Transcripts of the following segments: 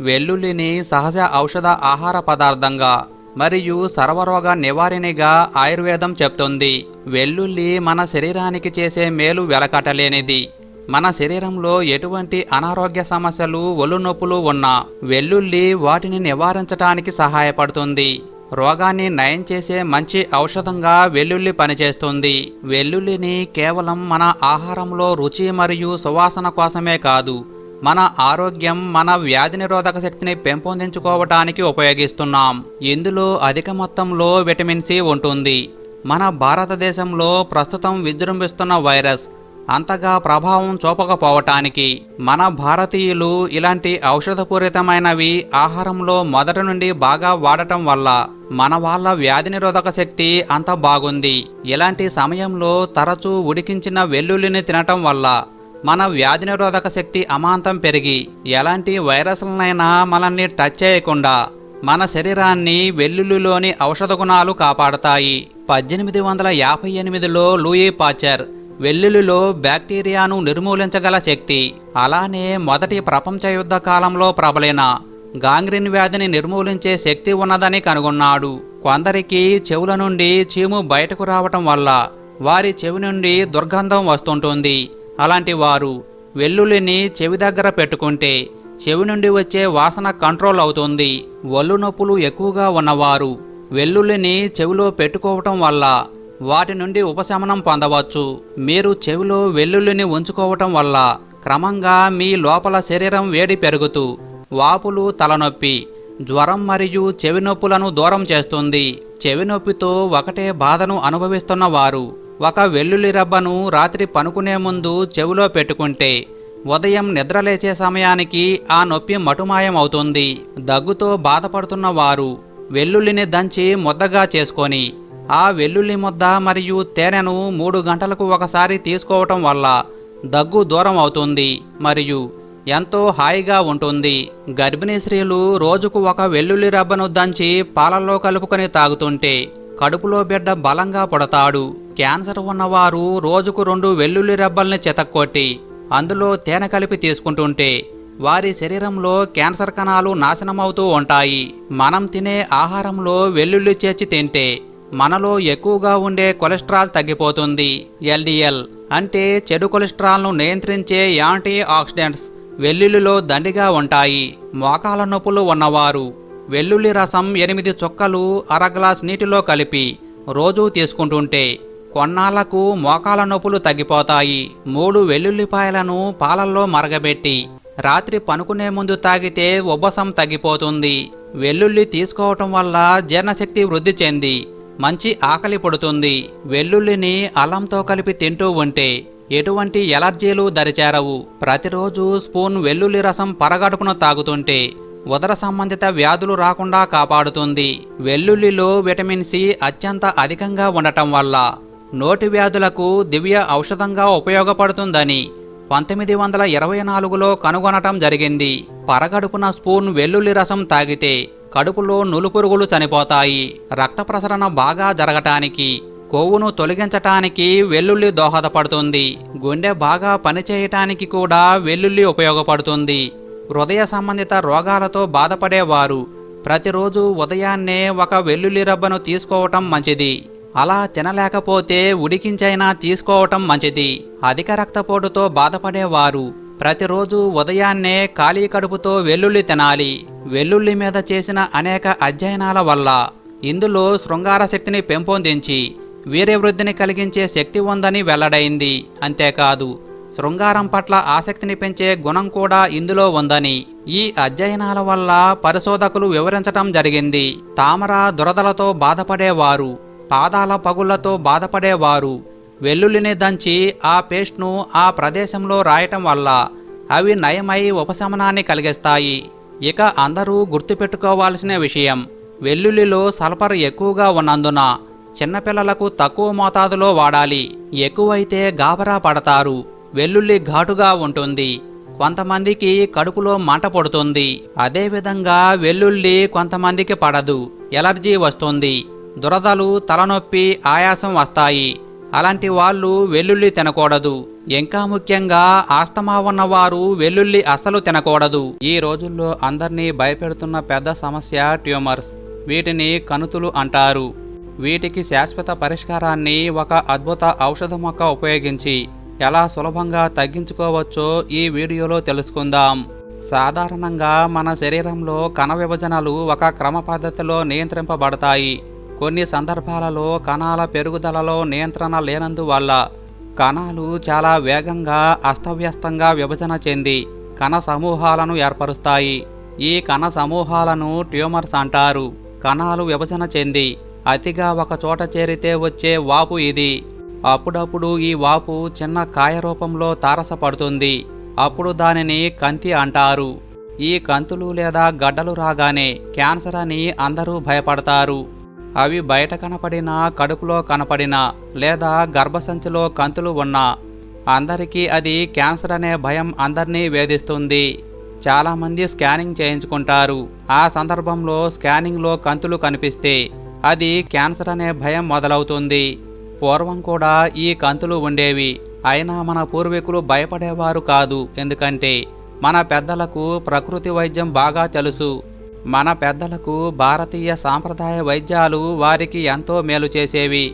వెల్లుల్లిని సహజ ఔషధ ఆహార పదార్థంగా మరియు సర్వరోగ నివారిణిగా ఆయుర్వేదం చెప్తుంది. వెల్లుల్లి మన శరీరానికి చేసే మేలు వెలకట్టలేనిది. మన శరీరంలో ఎటువంటి అనారోగ్య సమస్యలు ఒళ్ళు నొప్పులు ఉన్నా వెల్లుల్లి వాటిని నివారించటానికి సహాయపడుతుంది. రోగాన్ని నయం చేసే మంచి ఔషధంగా వెల్లుల్లి పనిచేస్తుంది. వెల్లుల్లిని కేవలం మన ఆహారంలో రుచి మరియు సువాసన కోసమే కాదు మన ఆరోగ్యం మన వ్యాధి నిరోధక శక్తిని పెంపొందించుకోవటానికి ఉపయోగిస్తున్నాం. ఇందులో అధిక మొత్తంలో విటమిన్ సి ఉంటుంది. మన భారతదేశంలో ప్రస్తుతం విజృంభిస్తున్న వైరస్ అంతగా ప్రభావం చూపకపోవటానికి మన భారతీయులు ఇలాంటి ఔషధపూరితమైనవి ఆహారంలో మొదటి నుండి బాగా వాడటం వల్ల మన వాళ్ళ వ్యాధి నిరోధక శక్తి అంత బాగుంది. ఇలాంటి సమయంలో తరచూ ఉడికించిన వెల్లుల్లిని తినటం వల్ల మన వ్యాధి నిరోధక శక్తి అమాంతం పెరిగి ఎలాంటి వైరస్లనైనా మనల్ని టచ్ చేయకుండా మన శరీరాన్ని వెల్లుల్లిలోని ఔషధ గుణాలు కాపాడతాయి. పద్దెనిమిది వందల యాభై ఎనిమిదిలో లూయి పాచర్ వెల్లుల్లిలో బ్యాక్టీరియాను నిర్మూలించగల శక్తి అలానే మొదటి ప్రపంచ యుద్ధ కాలంలో ప్రబలిన గాంగ్రీన్ వ్యాధిని నిర్మూలించే శక్తి ఉన్నదని కనుగొన్నాడు. కొందరికి చెవుల నుండి చీము బయటకు రావటం వల్ల వారి చెవి నుండి దుర్గంధం వస్తుంటుంది. అలాంటి వారు వెల్లుల్లిని చెవి దగ్గర పెట్టుకుంటే చెవి నుండి వచ్చే వాసన కంట్రోల్ అవుతుంది. ఒళ్ళు నొప్పులు ఎక్కువగా ఉన్నవారు వెల్లుల్లిని చెవిలో పెట్టుకోవటం వల్ల వాటి నుండి ఉపశమనం పొందవచ్చు. మీరు చెవిలో వెల్లుల్లిని ఉంచుకోవటం వల్ల క్రమంగా మీ లోపల శరీరం వేడి పెరుగుతూ వాపులు తలనొప్పి జ్వరం మరియు చెవి నొప్పులను దూరం చేస్తుంది. చెవి నొప్పితో ఒకటే బాధను అనుభవిస్తున్నవారు ఒక వెల్లుల్లి రబ్బను రాత్రి పనుకునే ముందు చెవిలో పెట్టుకుంటే ఉదయం నిద్రలేచే సమయానికి ఆ నొప్పి మటుమాయం అవుతుంది దగ్గుతో బాధపడుతున్న వారు వెల్లుల్లిని దంచి ముద్దగా చేసుకొని ఆ వెల్లుల్లి ముద్ద మరియు తేనెను మూడు గంటలకు ఒకసారి తీసుకోవటం వల్ల దగ్గు దూరం అవుతుంది మరియు ఎంతో హాయిగా ఉంటుంది. గర్భిణీ స్త్రీలు రోజుకు ఒక వెల్లుల్లి రబ్బను దంచి పాలల్లో కలుపుకొని తాగుతుంటే కడుపులో బిడ్డ బలంగా పడతాడు. క్యాన్సర్ ఉన్నవారు రోజుకు రెండు వెల్లుల్లి రబ్బల్ని చెతక్కొట్టి అందులో తేనె కలిపి తీసుకుంటుంటే వారి శరీరంలో క్యాన్సర్ కణాలు నాశనమవుతూ ఉంటాయి. మనం తినే ఆహారంలో వెల్లుల్లి చేర్చి తింటే మనలో ఎక్కువగా ఉండే కొలెస్ట్రాల్ తగ్గిపోతుంది. ఎల్డిఎల్ అంటే చెడు కొలెస్ట్రాల్ను నియంత్రించే యాంటీ ఆక్సిడెంట్స్ వెల్లుల్లిలో దండిగా ఉంటాయి. మోకాల నొప్పులు ఉన్నవారు వెల్లుల్లి రసం ఎనిమిది చుక్కలు అర గ్లాస్ నీటిలో కలిపి రోజూ తీసుకుంటుంటే కొన్నాళ్ళకు మోకాల నొప్పులు తగ్గిపోతాయి. మూడు వెల్లుల్లిపాయలను పాలల్లో మరగబెట్టి రాత్రి పనుకునే ముందు తాగితే ఉబ్బసం తగ్గిపోతుంది. వెల్లుల్లి తీసుకోవటం వల్ల జీర్ణశక్తి వృద్ధి చెంది మంచి ఆకలి పుడుతుంది. వెల్లుల్లిని అల్లంతో కలిపి తింటూ ఉంటే ఎటువంటి ఎలర్జీలు దరిచేరవు. ప్రతిరోజు స్పూన్ వెల్లుల్లి రసం పరగడుపున తాగుతుంటే ఉదర సంబంధిత వ్యాధులు రాకుండా కాపాడుతుంది. వెల్లుల్లిలో విటమిన్ సి అత్యంత అధికంగా ఉండటం వల్ల నోటి వ్యాధులకు దివ్య ఔషధంగా ఉపయోగపడుతుందని పంతొమ్మిది వందల ఇరవై నాలుగులో కనుగొనటం జరిగింది. పరగడుపున స్పూన్ వెల్లుల్లి రసం తాగితే కడుపులో నులుపురుగులు చనిపోతాయి. రక్త ప్రసరణ బాగా జరగటానికి కొవ్వును తొలగించటానికి వెల్లుల్లి దోహదపడుతుంది. గుండె బాగా పనిచేయటానికి కూడా వెల్లుల్లి ఉపయోగపడుతుంది. హృదయ సంబంధిత రోగాలతో బాధపడేవారు ప్రతిరోజు ఉదయాన్నే ఒక వెల్లుల్లి రబ్బను తీసుకోవటం మంచిది. అలా తినలేకపోతే ఉడికించైనా తీసుకోవటం మంచిది. అధిక రక్తపోటుతో బాధపడేవారు. ప్రతిరోజు ఉదయాన్నే ఖాళీ కడుపుతో వెల్లుల్లి తినాలి. వెల్లుల్లి మీద చేసిన అనేక అధ్యయనాల వల్ల ఇందులో శృంగార శక్తిని పెంపొందించి వీర్యవృద్ధిని కలిగించే శక్తి ఉందని వెల్లడైంది. అంతేకాదు శృంగారం పట్ల ఆసక్తిని పెంచే గుణం కూడా ఇందులో ఉందని ఈ అధ్యయనాల వల్ల పరిశోధకులు వివరించటం జరిగింది. తామర దురదలతో బాధపడేవారు. పాదాల పగుళ్ళతో బాధపడేవారు. వెల్లుల్లిని దంచి ఆ పేస్ట్ను ఆ ప్రదేశంలో రాయటం వల్ల అవి నయమై ఉపశమనాన్ని కలిగిస్తాయి. ఇక అందరూ గుర్తుపెట్టుకోవాల్సిన విషయం వెల్లుల్లిలో సల్ఫర్ ఎక్కువగా ఉన్నందున చిన్నపిల్లలకు తక్కువ మోతాదులో వాడాలి. ఎక్కువైతే గాబరా పడతారు. వెల్లుల్లి ఘాటుగా ఉంటుంది. కొంతమందికి కడుపులో మంట పడుతుంది. అదేవిధంగా వెల్లుల్లి కొంతమందికి పడదు. ఎలర్జీ వస్తుంది. దురదలు తలనొప్పి ఆయాసం వస్తాయి. అలాంటి వాళ్ళు వెల్లుల్లి తినకూడదు. ఇంకా ముఖ్యంగా ఆస్తమా ఉన్నవారు వెల్లుల్లి అసలు తినకూడదు. ఈ రోజుల్లో అందరినీ భయపెడుతున్న పెద్ద సమస్య ట్యూమర్స్. వీటిని కణుతులు అంటారు. వీటికి శాశ్వత పరిష్కారాన్ని ఒక అద్భుత ఔషధ మొక్క ఉపయోగించి ఎలా సులభంగా తగ్గించుకోవచ్చో ఈ వీడియోలో తెలుసుకుందాం. సాధారణంగా మన శరీరంలో కణ విభజనలు ఒక క్రమ పద్ధతిలో నియంత్రింపబడతాయి. కొన్ని సందర్భాలలో కణాల పెరుగుదలలో నియంత్రణ లేనందువల్ల కణాలు చాలా వేగంగా అస్తవ్యస్తంగా విభజన చెంది కణ సమూహాలను ఏర్పరుస్తాయి. ఈ కణ సమూహాలను ట్యూమర్స్ అంటారు. కణాలు విభజన చెంది అతిగా ఒక చోట చేరితే వచ్చే వాపు ఇది. అప్పుడప్పుడు ఈ వాపు చిన్న కాయ రూపంలో తారసపడుతుంది. అప్పుడు దానిని కంతి అంటారు. ఈ కంతులు లేదా గడ్డలు రాగానే క్యాన్సర్ అని అందరూ భయపడతారు. అవి బయట కనపడినా కడుపులో కనపడినా లేదా గర్భసంచిలో కంతులు ఉన్నా అందరికీ అది క్యాన్సర్ అనే భయం అందరినీ వేధిస్తుంది. చాలామంది స్కానింగ్ చేయించుకుంటారు. ఆ సందర్భంలో స్కానింగ్లో కంతులు కనిపిస్తే అది క్యాన్సర్ అనే భయం మొదలవుతుంది. పూర్వం కూడా ఈ కంతులు ఉండేవి. అయినా మన పూర్వీకులు భయపడేవారు కాదు. ఎందుకంటే మన పెద్దలకు ప్రకృతి వైద్యం బాగా తెలుసు. మన పెద్దలకు భారతీయ సాంప్రదాయ వైద్యాలు వారికి ఎంతో మేలు చేసేవి.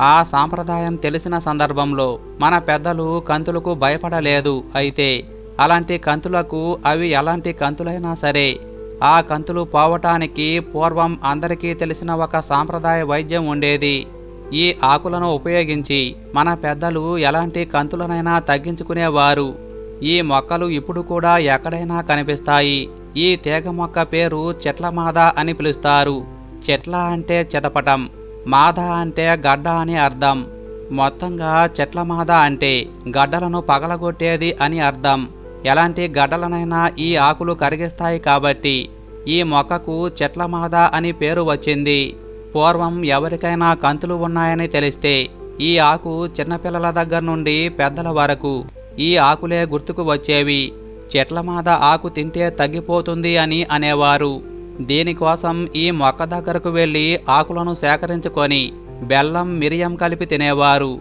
ఆ సాంప్రదాయం తెలిసిన సందర్భంలో మన పెద్దలు కంతులకు భయపడలేదు అయితే అలాంటి కంతులకు అవి ఎలాంటి కంతులైనా సరే ఆ కంతులు పోవటానికి పూర్వం అందరికీ తెలిసిన ఒక సాంప్రదాయ వైద్యం ఉండేది. ఈ ఆకులను ఉపయోగించి మన పెద్దలు ఎలాంటి కంతులనైనా తగ్గించుకునేవారు. ఈ మొక్కలు ఇప్పుడు కూడా ఎక్కడైనా కనిపిస్తాయి. ఈ తీగ మొక్క పేరు చెట్ల మాద అని పిలుస్తారు. చెట్ల అంటే చెదపటం మాద అంటే గడ్డ అని అర్థం. మొత్తంగా చెట్ల మాద అంటే గడ్డలను పగలగొట్టేది అని అర్థం. ఎలాంటి గడ్డలనైనా ఈ ఆకులు కరిగిస్తాయి కాబట్టి ఈ మొక్కకు చెట్ల మాద అని పేరు వచ్చింది. పూర్వం ఎవరికైనా కంతులు ఉన్నాయని తెలిస్తే ఈ ఆకు చిన్నపిల్లల దగ్గర నుండి పెద్దల వరకు ఈ ఆకులే గుర్తుకు వచ్చేవి. చెట్ల మాద ఆకు తింటే తగ్గిపోతుంది అని అనేవారు. దీనికోసం ఈ మొక్క దగ్గరకు వెళ్ళి ఆకులను సేకరించుకొని బెల్లం మిరియం కలిపి తినేవారు.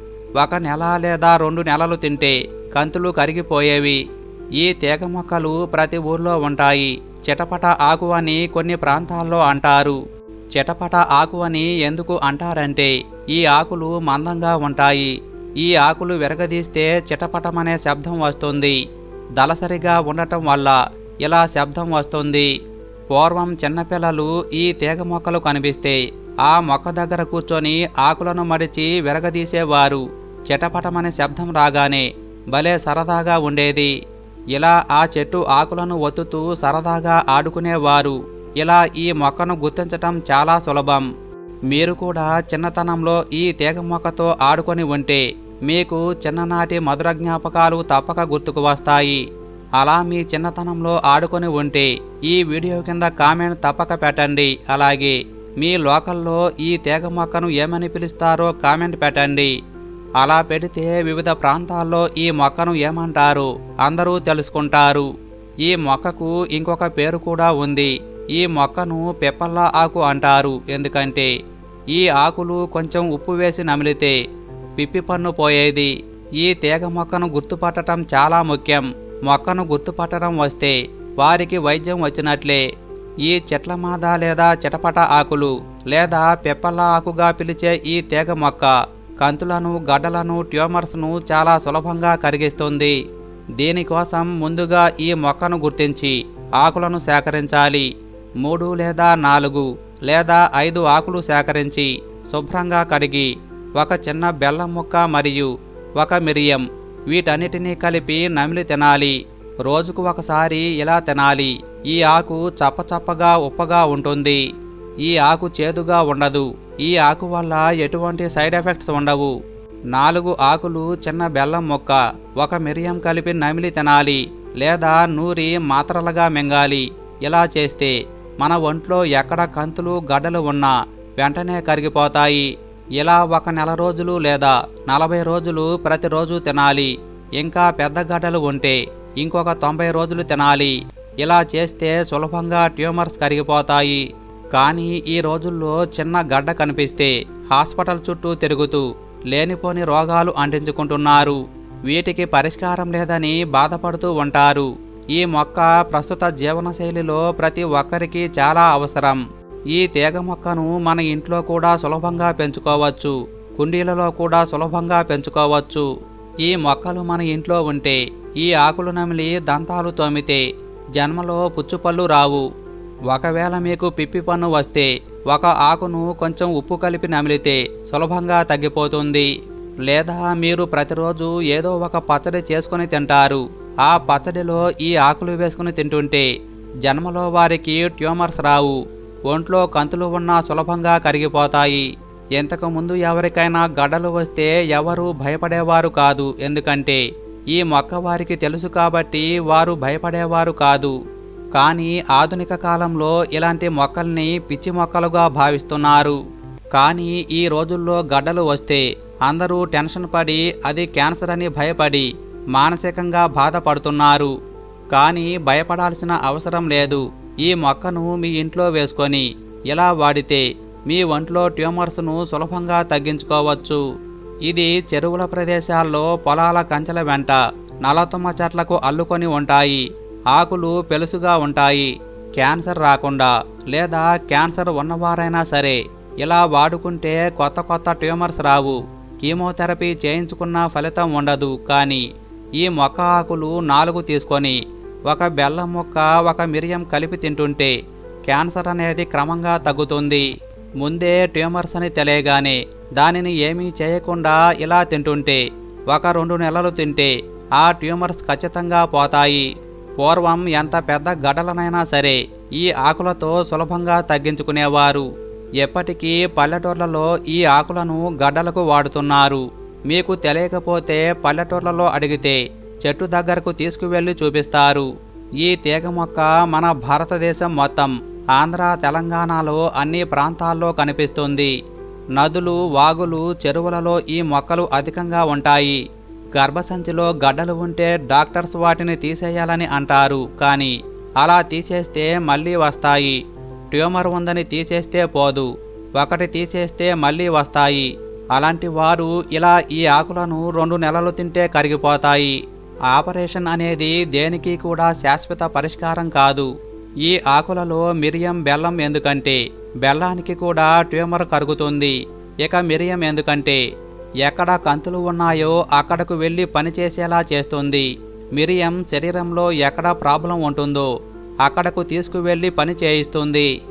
ఒక నెల లేదా రెండు నెలలు తింటే కంతులు కరిగిపోయేవి. ఈ తీగ మొక్కలు ప్రతి ఊర్లో ఉంటాయి. చిటపట ఆకు అని కొన్ని ప్రాంతాల్లో అంటారు. చిటపట ఆకు అని ఎందుకు అంటారంటే ఈ ఆకులు మందంగా ఉంటాయి. ఈ ఆకులు విరగదీస్తే చిటపటమనే శబ్దం వస్తుంది. దలసరిగా ఉండటం వల్ల ఇలా శబ్దం వస్తుంది. పూర్వం చిన్నపిల్లలు ఈ తీగ మొక్కలు కనిపిస్తే ఆ మొక్క దగ్గర కూర్చొని ఆకులను మడిచి విరగదీసేవారు. చిటపటమనే శబ్దం రాగానే భలే సరదాగా ఉండేది. ఇలా ఆ చెట్టు ఆకులను ఒత్తుతూ సరదాగా ఆడుకునేవారు. ఇలా ఈ మొక్కను గుర్తించటం చాలా సులభం. మీరు కూడా చిన్నతనంలో ఈ తీగ మొక్కతో ఆడుకొని ఉంటే మీకు చిన్ననాటి మధుర జ్ఞాపకాలు తప్పక గుర్తుకు వస్తాయి. అలా మీ చిన్నతనంలో ఆడుకొని ఉంటే ఈ వీడియో కింద కామెంట్ తప్పక పెట్టండి. అలాగే మీ లోకల్లో ఈ తీగ మొక్కను ఏమని పిలుస్తారో కామెంట్ పెట్టండి. అలా పెడితే వివిధ ప్రాంతాల్లో ఈ మొక్కను ఏమంటారు? అందరూ తెలుసుకుంటారు. ఈ మొక్కకు ఇంకొక పేరు కూడా ఉంది. ఈ మొక్కను పెప్పల్లా ఆకు అంటారు. ఎందుకంటే ఈ ఆకులు కొంచెం ఉప్పు వేసి నమిలితే పిప్పి పన్ను పోయేది. ఈ తీగ మొక్కను గుర్తుపట్టడం చాలా ముఖ్యం. మొక్కను గుర్తుపట్టడం వస్తే వారికి వైద్యం వచ్చినట్లే. ఈ చెట్ల మాద లేదా చిటపట ఆకులు లేదా పెప్పల ఆకుగా పిలిచే ఈ తీగ మొక్క కంతులను గడ్డలను ట్యూమర్స్ను చాలా సులభంగా కరిగిస్తుంది. దీనికోసం ముందుగా ఈ మొక్కను గుర్తించి ఆకులను సేకరించాలి. మూడు లేదా నాలుగు లేదా ఐదు ఆకులు సేకరించి శుభ్రంగా కడిగి ఒక చిన్న బెల్లం ముక్క మరియు ఒక మిరియం వీటన్నిటినీ కలిపి నమిలి తినాలి. రోజుకు ఒకసారి ఇలా తినాలి. ఈ ఆకు చప్పచప్పగా ఉప్పగా ఉంటుంది. ఈ ఆకు చేదుగా ఉండదు. ఈ ఆకు వల్ల ఎటువంటి సైడ్ ఎఫెక్ట్స్ ఉండవు. నాలుగు ఆకులు చిన్న బెల్లం మొక్క ఒక మిరియం కలిపి నమిలి తినాలి లేదా నూరి మాత్రలుగా మింగాలి. ఇలా చేస్తే మన ఒంట్లో ఎక్కడ కంతులు గడ్డలు ఉన్నా వెంటనే కరిగిపోతాయి. ఇలా ఒక నెల రోజులు లేదా నలభై రోజులు ప్రతిరోజు తినాలి. ఇంకా పెద్ద గడ్డలు ఉంటే ఇంకొక తొంభై రోజులు తినాలి. ఇలా చేస్తే సులభంగా ట్యూమర్స్ కరిగిపోతాయి. కానీ ఈ రోజుల్లో చిన్న గడ్డ కనిపిస్తే హాస్పిటల్ చుట్టూ తిరుగుతూ లేనిపోని రోగాలు అంటించుకుంటున్నారు. వీటికి పరిష్కారం లేదని బాధపడుతూ ఉంటారు. ఈ మొక్క ప్రస్తుత జీవనశైలిలో ప్రతి ఒక్కరికి చాలా అవసరం. ఈ తీగ మొక్కను మన ఇంట్లో కూడా సులభంగా పెంచుకోవచ్చు కుండీలలో కూడా సులభంగా పెంచుకోవచ్చు. ఈ మొక్కలు మన ఇంట్లో ఉంటే ఈ ఆకులు నమిలి దంతాలు తోమితే జన్మలో పుచ్చుపళ్ళు రావు. ఒకవేళ మీకు పిప్పి పన్ను వస్తే ఒక ఆకును కొంచెం ఉప్పు కలిపి నమిలితే సులభంగా తగ్గిపోతుంది. లేదా మీరు ప్రతిరోజు ఏదో ఒక పచ్చడి చేసుకొని తింటారు. ఆ పచ్చడిలో ఈ ఆకులు వేసుకుని తింటుంటే జన్మలో వారికి ట్యూమర్స్ రావు. ఒంట్లో కంతులు ఉన్నా సులభంగా కరిగిపోతాయి. ఇంతకుముందు ఎవరికైనా గడ్డలు వస్తే ఎవరు భయపడేవారు కాదు. ఎందుకంటే ఈ మొక్క వారికి తెలుసు కాబట్టి వారు భయపడేవారు కాదు. కానీ ఆధునిక కాలంలో ఇలాంటి మొక్కల్ని పిచ్చి మొక్కలుగా భావిస్తున్నారు. కానీ ఈ రోజుల్లో గడ్డలు వస్తే అందరూ టెన్షన్ పడి అది క్యాన్సర్ అని భయపడి మానసికంగా బాధపడుతున్నారు. కానీ భయపడాల్సిన అవసరం లేదు. ఈ మొక్కను మీ ఇంట్లో వేసుకొని ఇలా వాడితే మీ ఒంట్లో ట్యూమర్స్ను సులభంగా తగ్గించుకోవచ్చు. ఇది చెరువుల ప్రదేశాల్లో పొలాల కంచెల వెంట నలతుమ్మ చెట్లకు అల్లుకొని ఉంటాయి. ఆకులు పెలుసుగా ఉంటాయి. క్యాన్సర్ రాకుండా లేదా క్యాన్సర్ ఉన్నవారైనా సరే ఇలా వాడుకుంటే కొత్త కొత్త ట్యూమర్స్ రావు. కీమోథెరపీ చేయించుకున్న ఫలితం ఉండదు. కానీ ఈ మొక్క ఆకులు నాలుగు తీసుకొని ఒక బెల్లం ముక్క ఒక మిరియం కలిపి తింటుంటే క్యాన్సర్ అనేది క్రమంగా తగ్గుతుంది. ముందే ట్యూమర్స్ అని తెలియగానే దానిని ఏమీ చేయకుండా ఇలా తింటుంటే ఒక రెండు నెలలు తింటే ఆ ట్యూమర్స్ ఖచ్చితంగా పోతాయి. పూర్వం ఎంత పెద్ద గడలనైనా సరే ఈ ఆకులతో సులభంగా తగ్గించుకునేవారు. ఎప్పటికీ పల్లెటూర్లలో ఈ ఆకులను గడ్డలకు వాడుతున్నారు. మీకు తెలియకపోతే పల్లెటూర్లలో అడిగితే చెట్టు దగ్గరకు తీసుకువెళ్ళి చూపిస్తారు. ఈ తీగ మొక్క మన భారతదేశం మొత్తం ఆంధ్ర తెలంగాణలో అన్ని ప్రాంతాల్లో కనిపిస్తుంది. నదులు వాగులు చెరువులలో ఈ మొక్కలు అధికంగా ఉంటాయి. గర్భసంచిలో గడ్డలు ఉంటే డాక్టర్స్ వాటిని తీసేయాలని అంటారు కానీ అలా తీసేస్తే మళ్ళీ వస్తాయి. ట్యూమర్ ఉందని తీసేస్తే పోదు ఒకటి తీసేస్తే మళ్ళీ వస్తాయి. అలాంటి వారు ఇలా ఈ ఆకులను రెండు నెలలు తింటే కరిగిపోతాయి. ఆపరేషన్ అనేది దేనికి కూడా శాశ్వత పరిష్కారం కాదు. ఈ ఆకులలో మిరియం బెల్లం ఎందుకంటే? బెల్లానికి కూడా ట్యూమర్ కరుగుతుంది. ఇక మిరియం ఎందుకంటే? ఎక్కడ కంతులు ఉన్నాయో అక్కడకు వెళ్ళి పనిచేసేలా చేస్తుంది. మిరియం శరీరంలో ఎక్కడ ప్రాబ్లం ఉంటుందో అక్కడకు తీసుకువెళ్ళి పని చేయిస్తుంది.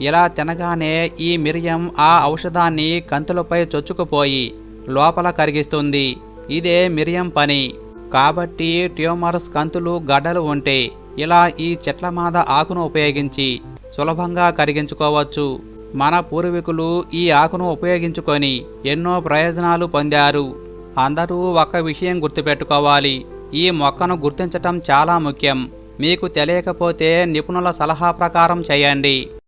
ఇలా తినగానే ఈ మిరియం ఆ ఔషధాన్ని కంతులపై చొచ్చుకుపోయి లోపల కరిగిస్తుంది. ఇదే మిరియం పని. కాబట్టి ట్యూమర్స్ కంతులు గడ్డలు ఉంటే ఇలా ఈ చెట్ల మాద ఆకును ఉపయోగించి సులభంగా కరిగించుకోవచ్చు. మన పూర్వీకులు ఈ ఆకును ఉపయోగించుకొని ఎన్నో ప్రయోజనాలు పొందారు. అందరూ ఒక విషయం గుర్తుపెట్టుకోవాలి. ఈ మొక్కను గుర్తించటం చాలా ముఖ్యం. మీకు తెలియకపోతే నిపుణుల సలహా ప్రకారం చేయండి.